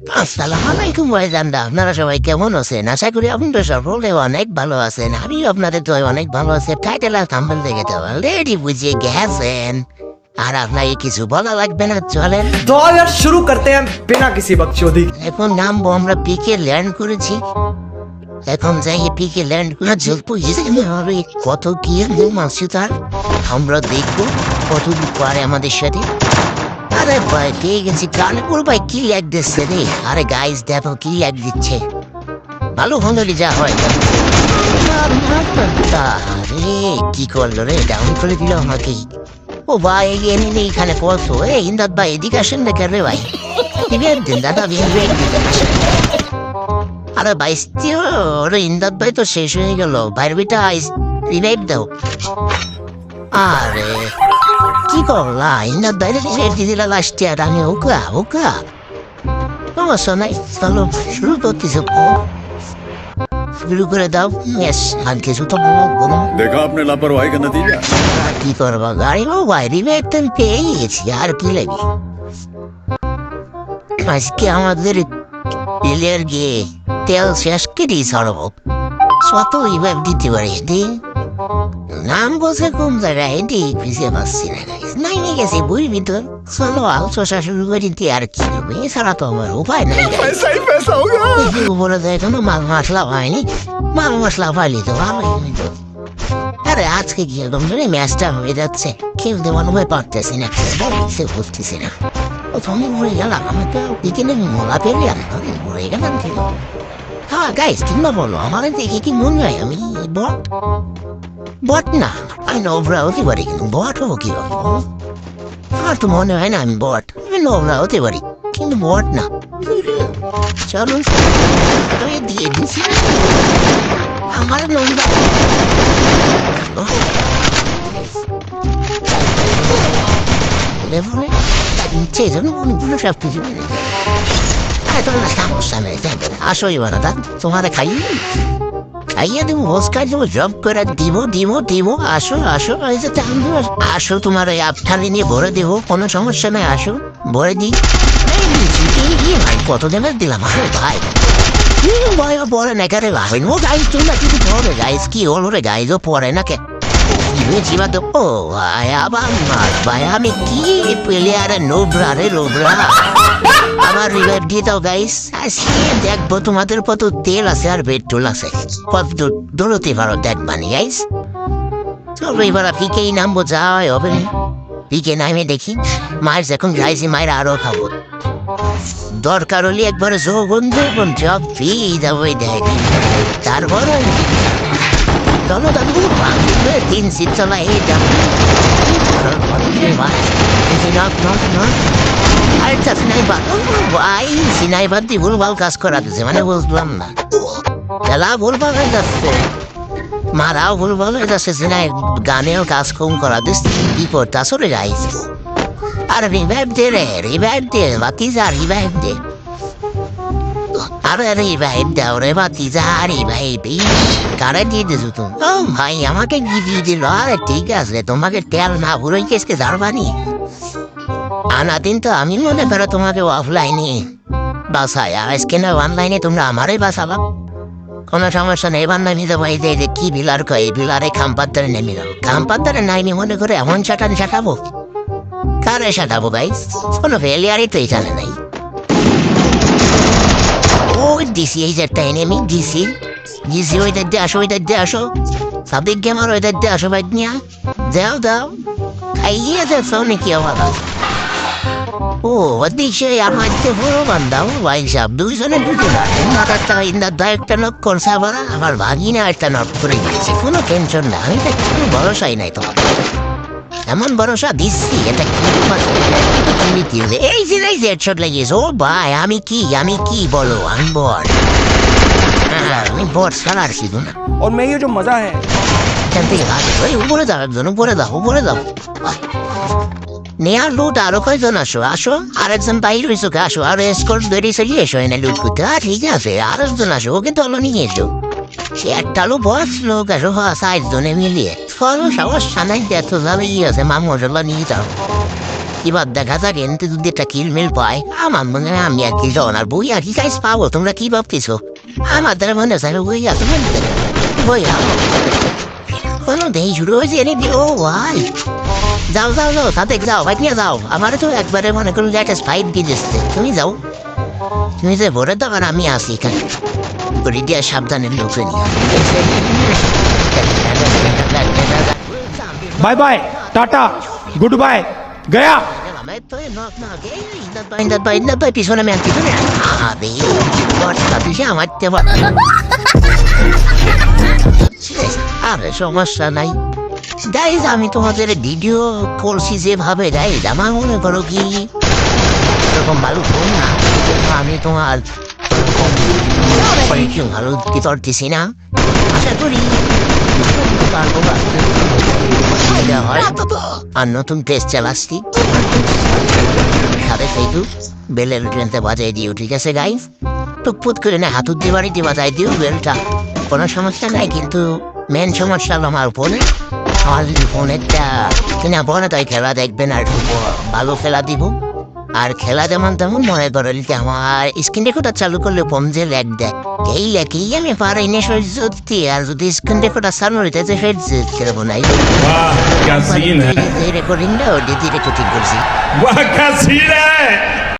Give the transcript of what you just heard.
আসসালাম আলাইকুম ভাইজানরা আপনারা সবাই কেমন আছেন? আশা করি আপনারা সকলে অনেক ভালো আছেন। আমি আপনাদের তো অনেক ভালো আছে। টাইটেল আর থাম্বেল দেখে তো অলরেডি বুঝিয়ে গেছেন। আর আপনাকে কিছু বলা লাগবে না চলেন। তো আর শুরু করতে হ্যাঁ বিনা কিসি বকচোদি এখন নামবো আমরা পিকে ল্যান্ড করেছি। এখন যাই পিকে ল্যান্ড করে জলপু হিসেবে হবে। কত কি মাসি তার? আমরা দেখব কত পারে আমাদের সাথে। আরে ভাই, পেয়ে গেছি কানপুর ভাই কি ল্যাগ দিচ্ছে রে আরে গাইস দেখো কি ল্যাগ দিচ্ছে। ভালো হলে যা হয়। আরে, কি করল রে? ডাউন করে দিল আমাকে। ও ভাই এনে নেই এখানে কত? এ ইন্দাদ ভাই, এদিকে আসেন না কেন রে ভাই? দাদা রিভেট দিন আরে ভাই ওরে ইন্দাদ ভাই তো শেষ হয়ে গেল। ভাইয়ের বেটা রিভাইভ দাও। আরে Nicola, in belle certi della lastiera ne ho qua, ho qua. Come sono stato tutti su শুরু করে দাও ইয়েস হালকে সুতো বলো দেখো আপনি লাপরওয়াহি কেন দিলা কি করব গাড়ি ও বাইরে বেতন পেয়ে গেছি আর কি লাগে আজকে আমাদের তেলের গিয়ে তেল শেষ করে সরব শত এবার দিতে পারিস দিয়ে নাম সে কোন জায়গায় এটি খুঁজে পাচ্ছি না গাইস নাইমে গেছে বই ভিতর চলো আলচসা শুরু করি আর কি হবে তো আমার উপায় নাই কোনো মাল মশলা পাইনি মাল মশলা পাইলি তো ভালোই তো আরে আজকে কীরকম ধরে ম্যাচটা হয়ে যাচ্ছে খেলতে মনে হয় পারতেছি না সে বুঝতেছি না ও তুমি মরে গেলাম আমি তো বিকেলে মোলা পেলাম আমি গেলাম হ্যাঁ গাইস তোমরা বলো আমার দেখে কি মনে হয় আমি বট না আমি নোবরা হতে পারি কিন্তু বট হব কি হবে বলো? আমার তো মনে হয় না আমি বট আমি নোবরা হতে পারি কিন্তু বট না আমি দিয়ে দিছি আমার নোংরা বলে নিচে যেন অনেকগুলো সব কিছু আরে না সমস্যা নেই আসো এবার দাদা তোমার খাইয়ে খাইয়ে দেবো হোস কাজ দেবো, জব করে দিব দিব দিব আসো আসো, এই যে আসো তোমার ওই আপঠালি নিয়ে ভরে দেবো, কোনো সমস্যা নেই, আসো, ভরে দিই। ভাই, কত দেবের দিলাম? আরে না কি রে? গাইজ ও পরে না আমি কি প্লেয়ারে নোবরা রে, নোবরা? আমার রিভাইভ দিয়ে দাও গাইস আজকে দেখব, তোমাদের কত তেল আছে আর পেট্রোল আছে। কত দৌড়তে পারো দেখবানি গাইস চলো, এবার পিকেই নামবো যা হয় হবে। পিকে নামে দেখি। মায়ের যখন গাইছি মায়ের আরও খাব। দরকার হলে একবার যৌবন্ধু এবং জব ফি যাব দেখ। তারপর চলো দাদু বাংলা তিন এই যাব আরেকটা সিনাইবার ভাই সিনাইবার দিয়ে ভুলভাল কাজ করাতেছে মানে বুঝলাম না খেলা ভুলভাল হয়ে যাচ্ছে মারাও ভুলভাল হয়ে যাচ্ছে সিনাই গানেও কাজ কম করা দিচ্ছে কি করতে আসলে যাইছে আর রিভাইভ দে রে রিভাইভ দে বাতিজা রিভাইভ দে রিভাইভ দাও রে বাতিজা রিভাইভ কারে দিয়ে দিছো তুমি ভাই আমাকে দিয়ে দিল আরে ঠিক আছে তোমাকে তেল না ভুরোই কেসকে জারবানি আনাদিন তো আমি মনে করো তোমাকে অফলাইনে বাসায় আর আজকে না অনলাইনে তোমরা আমারই বাসাবা কোনো সমস্যা নেই বান্ধব নিতে পারি যে যে কি বিলার কয় এই বিলারে খাম্পাত্তারে নেমে যাব খাম্পাত্তারে নাইনি মনে করে এমন চাটান চাটাবো কারে সাটাবো গাইস কোনো ফেলিয়ারই তো এখানে নাই ও দিছি এই যে একটা এনেমি দিছি দিছি ওই দাদ্দে আসো ওই দাদ্দে আসো সাদিক গেমার ওই দাদ্দে আসো বাইক নিয়া দাও দাও খাইয়ে দেখো নাকি আমার ও আমার যে বড় বান্ধাও ভাই সাহেব দুইজনে দুটো একটা ইন্দার দা একটা নক করছে আবার আমার ভাগিনা একটা নক করে দিয়েছে কোনো টেনশন না আমি তো কোনো ভরসাই নাই তোমার এমন ভরসা দিচ্ছি এটা কি মানে? এই যে এই যে হেডশট লাগিয়েছে ও ভাই আমি কি আমি কি বলো? আমি বর। হ্যাঁ, আমি না। ওর মেয়ে যে মজা হ্যাঁ দাও একজন উপরে দাও উপরে দাও। নেয়ার লুট আরও কয়জন? আসো আসো। আরেকজন বাইর হয়েছো আসো। আর এসকোর্ট ধরে চলিয়ে এসো এনে লুট করতে। ঠিক আছে আরেকজন আসো ওকে তো নিয়ে এসো। লোক আসো হ্যাঁ সাইজ জনে মিলিয়ে। ফলো সমস্যা নাই এত যাবে, ই আছে, মামু জল নিয়ে যাও। এবার দেখা যাক, এনতে যদি একটা কিল মিল পায়, আমার মনে আমি আর কি জন আর বই আর কি গাইস পাবো, তোমরা কি ভাবতেছো? আমার দ্বারা মনে হয় বই আছে কোনো দেই শুরু এনে দি ভাই। যাও যাও যাও তাতে যাও ভাই নিয়ে যাও। আমারও তো একবারে মনে যে একটা ফাইট দিয়ে দিচ্ছে। তুমি যাও। তুমি যে বলে দাও আর আমি আসি এখানে বলি দিয়া সাবধানে লোকে bye bye tata good bye Gaya আমি তোমাদের ভিডিও করছি যেভাবে আমার মনে করো কি এরকম ভালো ফোন না। আমি তোমার পরিচয় ভালো দিতে পারতেছি না? আশা করি পারব এটা আর নতুন টেস্ট চালাচ্ছি। সাথে সেইটু বেলের ট্রেনতে বাজাই দিও, ঠিক আছে গাইজ টুকপুত করে না, হাতুর দিয়ে, বাড়িতে বাজাই দিও বেলটা। কোনো সমস্যা নাই, কিন্তু মেন সমস্যা হলো আমার ফোনে আমার যদি ফোনেরটা কিনা বলে তাই খেলা দেখবেন আর ভালো খেলা দিব। আর খেলা যেমন তেমন মনে করল যে আমার স্ক্রিন রেকর্ডার চালু করলে ফোন যে ল্যাগ দেয়। এই ল্যাগেই আমি পারাই না সহ্য করতে আর যদি স্ক্রিন রেকর্ডার চালু হইতে তো সহ্য করব নাই রেকর্ডিংটা ওটি রেকর্ডিং করছি।